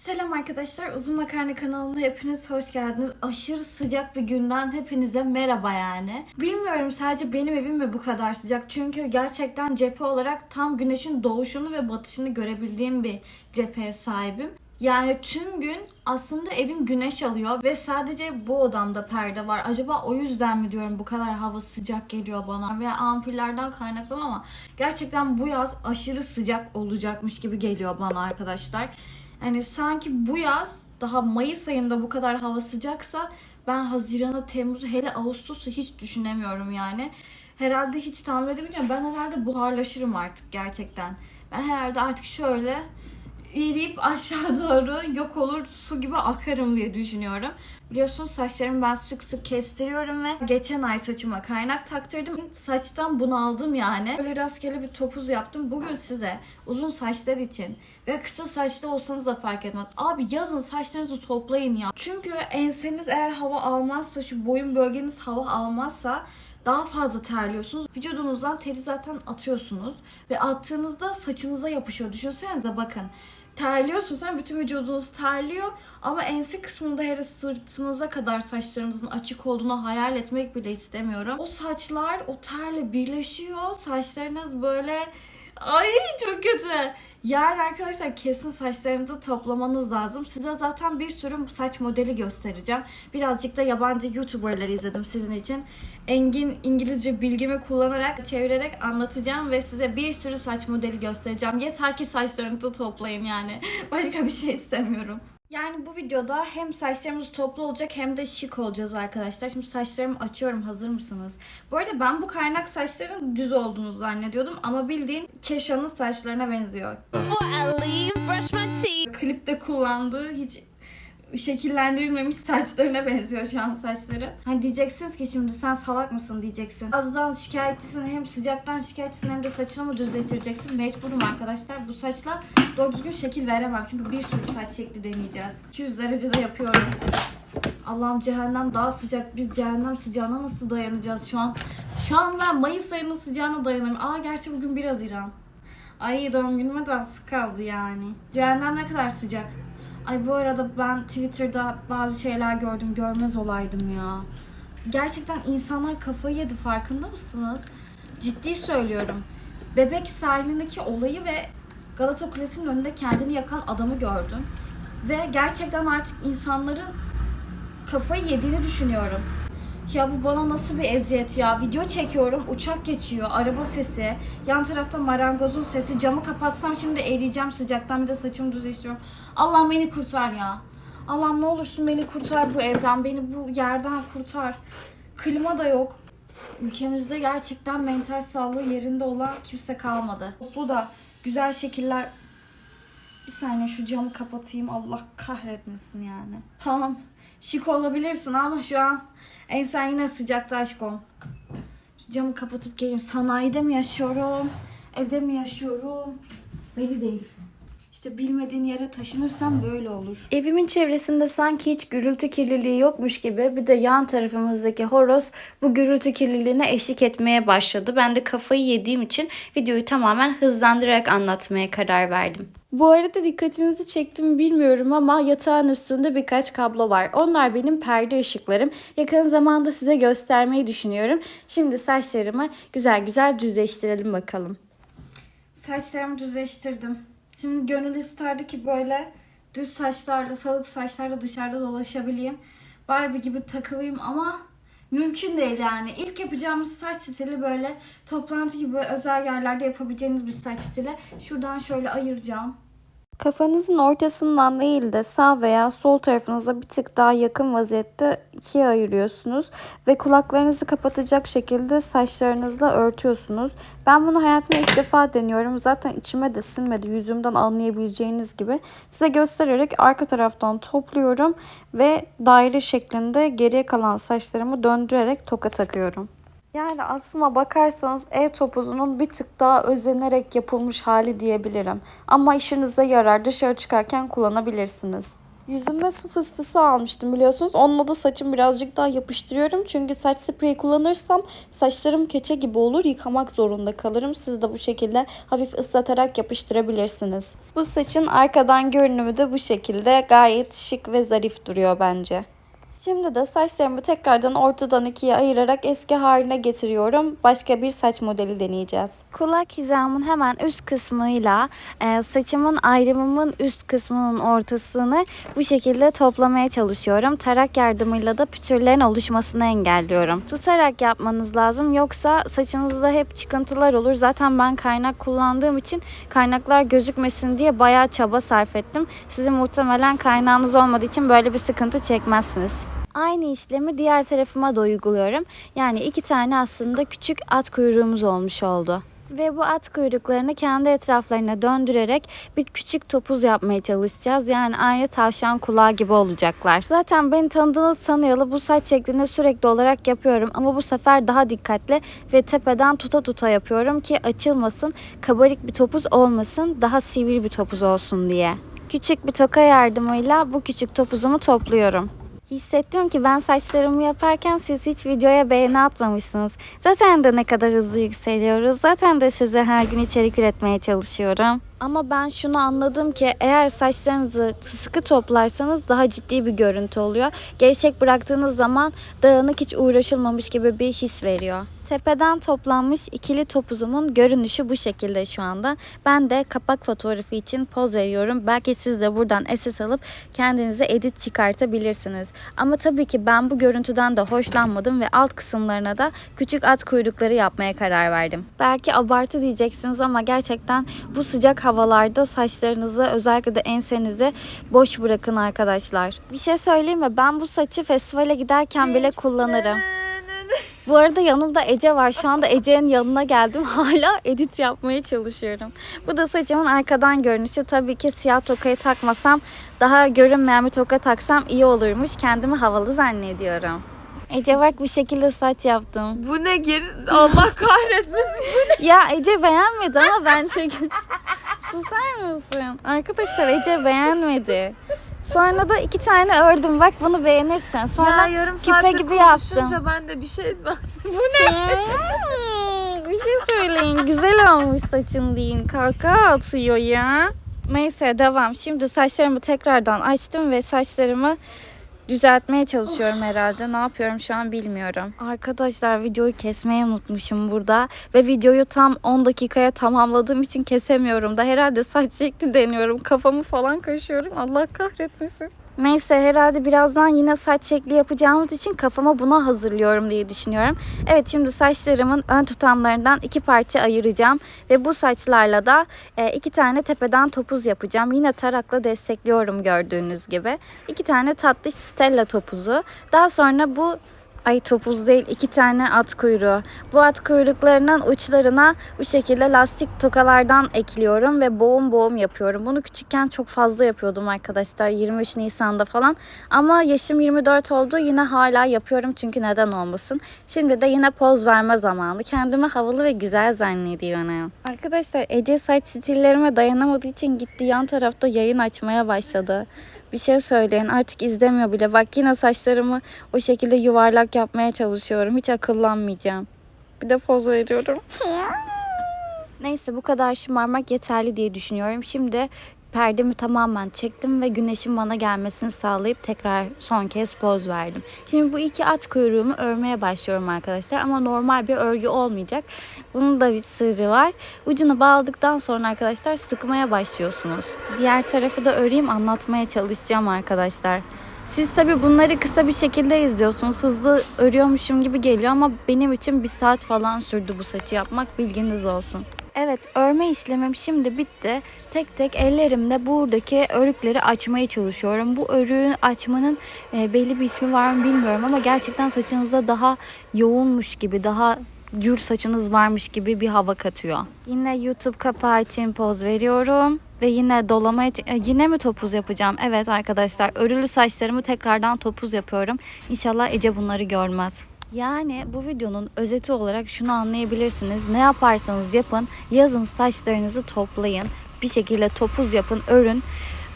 Selam arkadaşlar. Uzun Makarna kanalına hepiniz hoş geldiniz. Aşırı sıcak bir günden hepinize merhaba yani. Bilmiyorum sadece benim evim mi bu kadar sıcak? Çünkü gerçekten cephe olarak tam güneşin doğuşunu ve batışını görebildiğim bir cepheye sahibim. Yani tüm gün aslında evim güneş alıyor ve sadece bu odamda perde var. Acaba o yüzden mi diyorum bu kadar hava sıcak geliyor bana veya ampullerden kaynaklı ama gerçekten bu yaz aşırı sıcak olacakmış gibi geliyor bana arkadaşlar. Yani sanki bu yaz daha Mayıs ayında bu kadar hava sıcaksa ben Haziran'ı, Temmuz'u hele Ağustos'u hiç düşünemiyorum yani. Herhalde hiç tahmin edemeyeceğim. Ben herhalde buharlaşırım artık gerçekten. Ben herhalde artık şöyle eriyip aşağı doğru yok olur su gibi akarım diye düşünüyorum. Biliyorsunuz saçlarımı ben sık sık kestiriyorum ve geçen ay saçıma kaynak taktırdım. Saçtan bunaldım yani. Böyle rastgele bir topuz yaptım. Bugün size uzun saçlar için ve kısa saçlı olsanız da fark etmez. Abi yazın saçlarınızı toplayın ya. Çünkü enseniz eğer hava almazsa şu boyun bölgeniz hava almazsa daha fazla terliyorsunuz. Vücudunuzdan teri zaten atıyorsunuz. Ve attığınızda saçınıza yapışıyor. Düşünsenize bakın. Terliyorsunuz hem bütün vücudunuz terliyor ama ense kısmında hele sırtınıza kadar saçlarınızın açık olduğunu hayal etmek bile istemiyorum. O saçlar o terle birleşiyor. Saçlarınız böyle ay çok kötü. Yani arkadaşlar kesin saçlarınızı toplamanız lazım. Size zaten bir sürü saç modeli göstereceğim. Birazcık da yabancı YouTuber'ları izledim sizin için. Engin İngilizce bilgimi kullanarak, çevirerek anlatacağım ve size bir sürü saç modeli göstereceğim. Yeter ki saçlarınızı toplayın yani. Başka bir şey istemiyorum. Yani bu videoda hem saçlarımız toplu olacak hem de şık olacağız arkadaşlar. Şimdi saçlarımı açıyorum. Hazır mısınız? Bu arada ben bu kaynak saçların düz olduğunu zannediyordum ama bildiğin Keşan'ın saçlarına benziyor. Klipte kullandığı hiç şekillendirilmemiş saçlarına benziyor şu an saçları. Hani diyeceksiniz ki şimdi sen salak mısın diyeceksin. Azdan şikayetçisin hem sıcaktan şikayetçisin hem de saçını mı düzleştireceksin? Mecburum arkadaşlar. Bu saçla doğru düzgün şekil veremem. Çünkü bir sürü saç şekli deneyeceğiz. 200 derecede yapıyorum. Allah'ım cehennem daha sıcak. Biz cehennem sıcağına nasıl dayanacağız şu an? Şu an ben Mayıs ayının sıcağına dayanamıyorum. Aa gerçi bugün biraz İran. Ay doğum günüme de az kaldı yani. Cehennem ne kadar sıcak. Ay bu arada ben Twitter'da bazı şeyler gördüm. Görmez olaydım ya. Gerçekten insanlar kafayı yedi farkında mısınız? Ciddi söylüyorum. Bebek sahilindeki olayı ve Galata Kulesi'nin önünde kendini yakan adamı gördüm. Ve gerçekten artık insanların kafayı yediğini düşünüyorum. Ya bu bana nasıl bir eziyet ya. Video çekiyorum, uçak geçiyor, araba sesi, yan tarafta marangozun sesi. Camı kapatsam şimdi eriyeceğim sıcaktan bir de saçımı düzleştiriyorum. Allah'ım beni kurtar ya. Allah'ım ne olursun beni kurtar bu evden, beni bu yerden kurtar. Klima da yok. Ülkemizde gerçekten mental sağlığı yerinde olan kimse kalmadı. Bu da güzel şekiller bir saniye şu camı kapatayım. Allah kahretmesin yani. Tamam. Şık olabilirsin ama şu an en sen yine sıcakta aşkım. Şu camı kapatıp geleyim. Sanayide mi yaşıyorum? Evde mi yaşıyorum? Belli değil. İşte bilmediğin yere taşınırsam böyle olur. Evimin çevresinde sanki hiç gürültü kirliliği yokmuş gibi bir de yan tarafımızdaki horoz bu gürültü kirliliğine eşlik etmeye başladı. Ben de kafayı yediğim için videoyu tamamen hızlandırarak anlatmaya karar verdim. Bu arada dikkatinizi çektim bilmiyorum ama yatağın üstünde birkaç kablo var. Onlar benim perde ışıklarım. Yakın zamanda size göstermeyi düşünüyorum. Şimdi saçlarımı güzel güzel düzleştirelim bakalım. Saçlarımı düzleştirdim. Şimdi gönül isterdi ki böyle düz saçlarla, salık saçlarla dışarıda dolaşabileyim. Barbie gibi takılayım ama mümkün değil yani. İlk yapacağımız saç stili böyle toplantı gibi özel yerlerde yapabileceğiniz bir saç stili. Şuradan şöyle ayıracağım. Kafanızın ortasından değil de sağ veya sol tarafınıza bir tık daha yakın vaziyette ikiye ayırıyorsunuz ve kulaklarınızı kapatacak şekilde saçlarınızla örtüyorsunuz. Ben bunu hayatımda ilk defa deniyorum. Zaten içime de sinmedi yüzümden anlayabileceğiniz gibi. Size göstererek arka taraftan topluyorum ve daire şeklinde geriye kalan saçlarımı döndürerek toka takıyorum. Yani aslına bakarsanız ev topuzunun bir tık daha özenerek yapılmış hali diyebilirim. Ama işinize yarar dışarı çıkarken kullanabilirsiniz. Yüzüme su fısfısı almıştım biliyorsunuz. Onunla da saçımı birazcık daha yapıştırıyorum. Çünkü saç spreyi kullanırsam saçlarım keçe gibi olur. Yıkamak zorunda kalırım. Siz de bu şekilde hafif ıslatarak yapıştırabilirsiniz. Bu saçın arkadan görünümü de bu şekilde gayet şık ve zarif duruyor bence. Şimdi de saçlarımı tekrardan ortadan ikiye ayırarak eski haline getiriyorum. Başka bir saç modeli deneyeceğiz. Kulak hizamın hemen üst kısmıyla e, saçımın ayrımımın üst kısmının ortasını bu şekilde toplamaya çalışıyorum. Tarak yardımıyla da pütürlerin oluşmasını engelliyorum. Tutarak yapmanız lazım yoksa saçınızda hep çıkıntılar olur. Zaten ben kaynak kullandığım için kaynaklar gözükmesin diye bayağı çaba sarf ettim. Sizin muhtemelen kaynağınız olmadığı için böyle bir sıkıntı çekmezsiniz. Aynı işlemi diğer tarafıma da uyguluyorum. Yani iki tane aslında küçük at kuyruğumuz olmuş oldu. Ve bu at kuyruklarını kendi etraflarına döndürerek bir küçük topuz yapmaya çalışacağız. Yani aynı tavşan kulağı gibi olacaklar. Zaten beni tanıdığınız sanıyalı bu saç şeklini sürekli olarak yapıyorum. Ama bu sefer daha dikkatli ve tepeden tuta tuta yapıyorum ki açılmasın, kabarık bir topuz olmasın, daha sivri bir topuz olsun diye. Küçük bir toka yardımıyla bu küçük topuzumu topluyorum. Hissettim ki ben saçlarımı yaparken siz hiç videoya beğeni atmamışsınız. Zaten de ne kadar hızlı yükseliyoruz. Zaten de size her gün içerik üretmeye çalışıyorum. Ama ben şunu anladım ki eğer saçlarınızı sıkı toplarsanız daha ciddi bir görüntü oluyor. Gevşek bıraktığınız zaman dağınık hiç uğraşılmamış gibi bir his veriyor. Tepeden toplanmış ikili topuzumun görünüşü bu şekilde şu anda. Ben de kapak fotoğrafı için poz veriyorum. Belki siz de buradan SS alıp kendinize edit çıkartabilirsiniz. Ama tabii ki ben bu görüntüden de hoşlanmadım ve alt kısımlarına da küçük at kuyrukları yapmaya karar verdim. Belki abartı diyeceksiniz ama gerçekten bu sıcak havalarda saçlarınızı özellikle de ensenizi boş bırakın arkadaşlar. Bir şey söyleyeyim mi? Ben bu saçı festivale giderken bile kullanırım. Bu arada yanımda Ece var. Şu anda Ece'nin yanına geldim. Hala edit yapmaya çalışıyorum. Bu da saçımın arkadan görünüşü. Tabii ki siyah tokayı takmasam daha görünmeyen bir toka taksam iyi olurmuş. Kendimi havalı zannediyorum. Ece bak bu şekilde saç yaptım. Bu ne geri Allah kahretmesin. Ya Ece beğenmedi ama ben çek... Susar mısın? Arkadaşlar Ece beğenmedi. Sonra da iki tane ördüm. Bak bunu beğenirsin. Sonra ya yarım küpe gibi yaptım. ben de bir şey zannettim. Bu ne? Bir şey söyleyin. Güzel olmuş saçın deyin. Kaka atıyor ya. Neyse devam. Şimdi saçlarımı tekrardan açtım ve saçlarımı düzeltmeye çalışıyorum herhalde. Ne yapıyorum şu an bilmiyorum. Arkadaşlar videoyu kesmeyi unutmuşum burada. Ve videoyu tam 10 dakikaya tamamladığım için kesemiyorum da. Herhalde saç şekli deniyorum. Kafamı falan kaşıyorum. Allah kahretmesin. Neyse herhalde birazdan yine saç şekli yapacağımız için kafama buna hazırlıyorum diye düşünüyorum. Evet şimdi saçlarımın ön tutamlarından iki parça ayıracağım. Ve bu saçlarla da e, iki tane tepeden topuz yapacağım. Yine tarakla destekliyorum gördüğünüz gibi. İki tane tatlış stella topuzu. Daha sonra bu Ay topuz değil iki tane at kuyruğu. Bu at kuyruklarının uçlarına bu şekilde lastik tokalardan ekliyorum ve boğum boğum yapıyorum. Bunu küçükken çok fazla yapıyordum arkadaşlar 23 Nisan'da falan. Ama yaşım 24 oldu yine hala yapıyorum çünkü neden olmasın. Şimdi de yine poz verme zamanı. Kendimi havalı ve güzel zannediyorum. Arkadaşlar Ece saç stillerime dayanamadığı için gitti yan tarafta yayın açmaya başladı. Bir şey söyleyin artık izlemiyor bile. Bak yine saçlarımı o şekilde yuvarlak yapmaya çalışıyorum. Hiç akıllanmayacağım. Bir de poz veriyorum. Neyse bu kadar şımarmak yeterli diye düşünüyorum. Şimdi perdemi tamamen çektim ve güneşin bana gelmesini sağlayıp tekrar son kez poz verdim. Şimdi bu iki at kuyruğumu örmeye başlıyorum arkadaşlar ama normal bir örgü olmayacak. Bunun da bir sırrı var. Ucunu bağladıktan sonra arkadaşlar sıkmaya başlıyorsunuz. Diğer tarafı da öreyim anlatmaya çalışacağım arkadaşlar. Siz tabi bunları kısa bir şekilde izliyorsunuz. Hızlı örüyormuşum gibi geliyor ama benim için bir saat falan sürdü bu saçı yapmak bilginiz olsun. Evet örme işlemim şimdi bitti. Tek tek ellerimle buradaki örükleri açmaya çalışıyorum. Bu örüğü açmanın e, belli bir ismi var mı bilmiyorum ama gerçekten saçınızda daha yoğunmuş gibi, daha gür saçınız varmış gibi bir hava katıyor. Yine YouTube kapağı için poz veriyorum. Ve yine dolamaya e, yine mi topuz yapacağım? Evet arkadaşlar örülü saçlarımı tekrardan topuz yapıyorum. İnşallah Ece bunları görmez. Yani bu videonun özeti olarak şunu anlayabilirsiniz. Ne yaparsanız yapın yazın saçlarınızı toplayın. Bir şekilde topuz yapın, örün.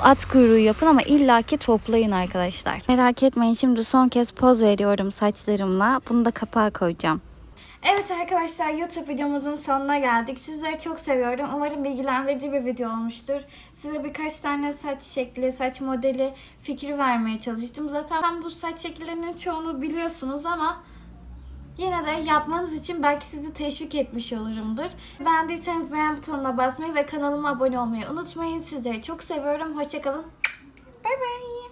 at kuyruğu yapın ama illaki toplayın arkadaşlar. Merak etmeyin şimdi son kez poz veriyorum saçlarımla. Bunu da kapağa koyacağım. Evet arkadaşlar YouTube videomuzun sonuna geldik. Sizleri çok seviyorum. Umarım bilgilendirici bir video olmuştur. Size birkaç tane saç şekli, saç modeli fikri vermeye çalıştım. Zaten bu saç şekillerinin çoğunu biliyorsunuz ama yine de yapmanız için belki sizi teşvik etmiş olurumdur. Beğendiyseniz beğen butonuna basmayı ve kanalıma abone olmayı unutmayın. Sizleri çok seviyorum. Hoşçakalın. Bay bay.